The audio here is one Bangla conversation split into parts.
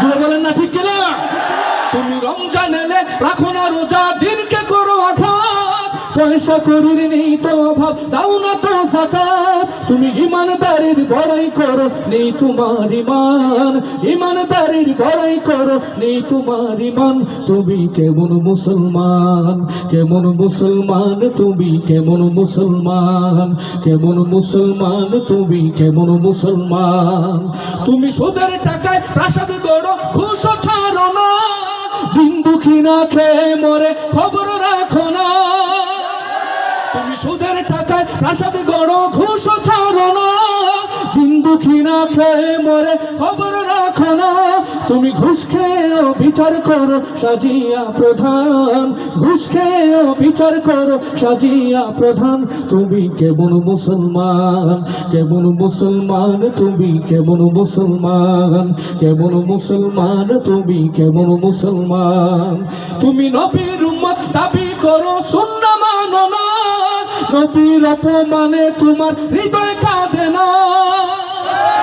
জুড়ে বলেন না ঠিক কিনা? তুমি রমজান এলে রাখো না রোজা, দিনকে করো আঘাত। পয়সা করির নেই তো অভাব, দাও না তো জাকাত। তুমি ইমানদারির বড়াই করো, নেই তোমার ইমান। ইমানদারির বড়াই করো নেই তোমার ইমান তুমি কেমন মুসলমান? কেমন মুসলমান? তুমি কেমন মুসলমান? কেমন মুসলমান? তুমি কেমন মুসলমান? তুমি সুদের টাকায় প্রাসাদ গড়ো, ঘুষ ছাড়ো না। দিন দুঃখী না খেয়ে মরে, খবর রাখো না। তুমি সুদের টাকায় প্রাসাদ গড়ো, ঘুষ ছাড়ো না। দুঃখী না খেয়ে মরে খবর রাখো না। তুমি ঘুষ খেয়েও বিচার করো, সাজিয়া প্রধান। ঘুষ খেয়েও বিচার করো, সাজিয়া প্রধান। তুমি কেমন মুসলমান? কেমন মুসলমান? তুমি কেমন মুসলমান? কেমন মুসলমান? তুমি কেমন মুসলমান? তুমি নবীর উম্মত দাবি করো শূন্য মানো না। নবীর অপমানে তোমার হৃদয় কাঁদে না।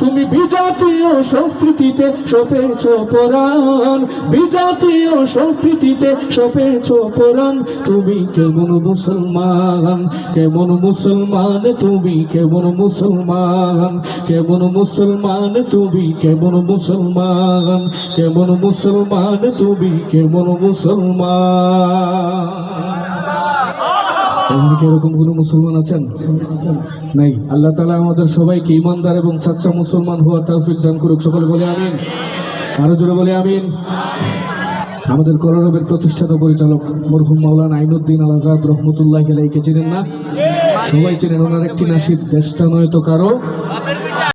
তুমি বিজাতীয় সংস্কৃতিতে সপেছ পরাণ। বিজাতীয় সংস্কৃতিতে সপেছ পরাণ। তুমি কেমন মুসলমান? কেমন মুসলমান? তুমি কেমন মুসলমান? কেমন মুসলমান? তুমি কেমন মুসলমান? কেমন মুসলমান? তুমি কেমন মুসলমান? এমন এরকম কোনো মুসলমান আছেন? নাই। আল্লাহ তালা আমাদের সবাইকে ইমানদার এবং সাচ্চা মুসলমান হওয়ার তৌফিক দান করুক। সকলে বলে আমিন। আরও জোরে বলে আমিন। আমাদের কলরবের প্রতিষ্ঠাতা পরিচালক মরহুম মাওলানা আইনুদ্দিন আল আজাদ রহমতুল্লাহ আলাইকে চিনেন না? সবাই চেনেন। ওনার একটি নাসিব। দেশটা নয় তো কারও?